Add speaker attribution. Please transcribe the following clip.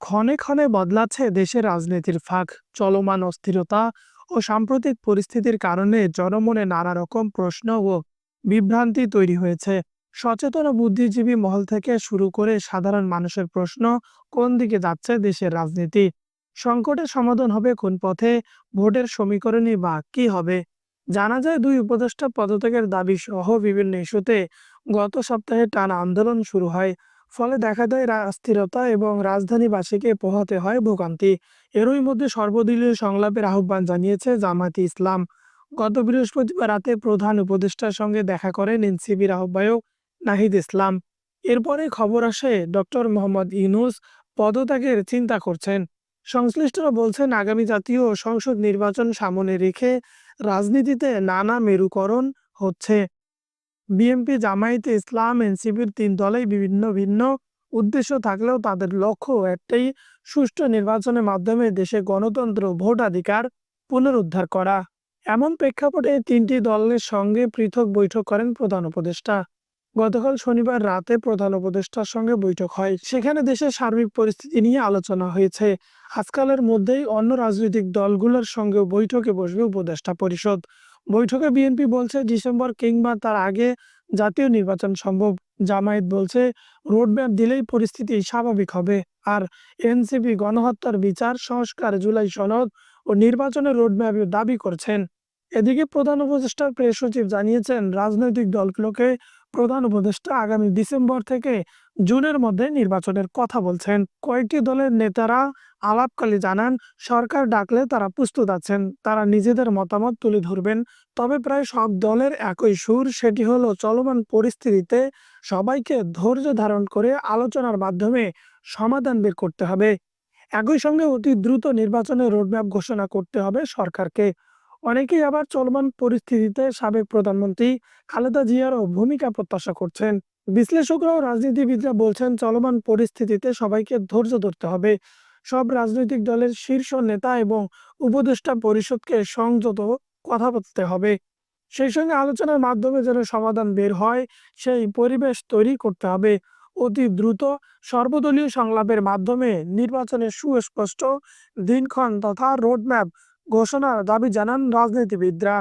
Speaker 1: ক্ষণে ক্ষণে বদলাচ্ছে দেশের রাজনীতির ফাঁক, চলমান অস্থিরতা ও সাম্প্রতিক পরিস্থিতির কারণে জনমনে নানা রকম প্রশ্ন ও বিভ্রান্তি তৈরি হয়েছে। সচেতন বুদ্ধিজীবী মহল থেকে শুরু করে সাধারণ মানুষের প্রশ্ন, কোন দিকে যাচ্ছে দেশের রাজনীতি? সংকটের সমাধান হবে কোন পথে? ভোটের সমীকরণই বা কি হবে? জানা যায় দুই উপদেষ্টা পদত্যাগের দাবি সহ বিভিন্ন ইস্যুতে গত সপ্তাহে টানা আন্দোলন শুরু হয়। ফলে দেখা দেয় অস্থিরতা এবং রাজধানীবাসীকে পোহাতে হয় ভোগান্তি। এরই মধ্যে সর্বদলীয় সংলাপের আহ্বান জানিয়েছে জামায়াতে ইসলাম। গত বৃহস্পতিবার রাতে প্রধান উপদেষ্টার সঙ্গে দেখা করেন এনসিবির আহ্বায়ক নাহিদ ইসলাম। এরপরে খবর আসে ডক্টর মোহাম্মদ ইউনুস পদত্যাগের চিন্তা করছেন। সংশ্লিষ্টরা বলছেন, আগামী জাতীয় সংসদ নির্বাচন সামনে রেখে রাজনীতিতে নানা মেরুকরণ হচ্ছে। বিএনপি জামায়াতে ইসলাম এনসিপির তিন দলেই বিভিন্ন ভিন্ন উদ্দেশ্য থাকলেও তাদের লক্ষ্য একটাই, সুষ্ঠু নির্বাচনের মাধ্যমে দেশে গণতন্ত্র ভোটাধিকার পুনরুদ্ধার করা। এমন প্রেক্ষাপটে তিনটি দলের সঙ্গে পৃথক বৈঠক করেন প্রধান উপদেষ্টা। গতকাল শনিবার রাতে প্রধান উপদেষ্টার সঙ্গে বৈঠক হয়। সেখানে দেশের সার্বিক পরিস্থিতি নিয়ে আলোচনা হয়েছে। আজকালের মধ্যেই অন্য রাজনৈতিক দলগুলোর সঙ্গে বৈঠকে বসবে উপদেষ্টা পরিষদ। বৈঠকে বিএনপি বলছে ডিসেম্বর কিংবা তার আগে জাতীয় নির্বাচন সম্ভব। জামায়াত বলছে রোডম্যাপ দিলেই পরিস্থিতি স্বাভাবিক হবে। আর এনসিপি গণহত্যার বিচার, সংস্কার, জুলাই সনদ ও নির্বাচনের রোডম্যাপের দাবি করছেন। এদিকে প্রধান উপদেষ্টা প্রেস সচিব জানিয়েছেন, রাজনৈতিক দলগুলোকে প্রধান উপদেষ্টা আগামী ডিসেম্বর থেকে জুনের মধ্যে নির্বাচনের কথা বলছেন। কয়েকটি দলের নেতারা আলাপকালে জানান, সরকার ডাকলে তারা প্রস্তুত আছেন, তারা নিজেদের মতামত তুলে ধরবেন। তবে প্রায় সব দলের একই সুর, সেটি হলো চলমান পরিস্থিতিতে সবাইকে ধৈর্য ধারণ করে আলোচনার মাধ্যমে সমাধান বের করতে হবে। একই সঙ্গে অতি দ্রুত নির্বাচনের রোডম্যাপ ঘোষণা করতে হবে সরকারকে। অনেকেই আবার চলমান পরিস্থিতিতে সাবেক প্রধানমন্ত্রী খালেদা জিয়ারও ভূমিকা প্রত্যাশা করছেন। বিশ্লেষকরাও রাজনীতিবিদরা বলছেন, চলমান পরিস্থিতিতে সবাইকে ধৈর্য ধরতে হবে। সব রাজনৈতিক দলের শীর্ষ নেতা এবং উপদেষ্টা পরিষদকে সংযত কথা বলতে হবে। সেই সঙ্গে আলোচনার মাধ্যমে যেন সমাধান বের হয়, সেই পরিবেশ তৈরি করতে হবে। অতি দ্রুত সর্বদলীয় সংলাপের মাধ্যমে নির্বাচনের সুস্পষ্ট দিনক্ষণ তথা রোডম্যাপ ঘোষণার দাবি জানান রাজনীতিবিদরা।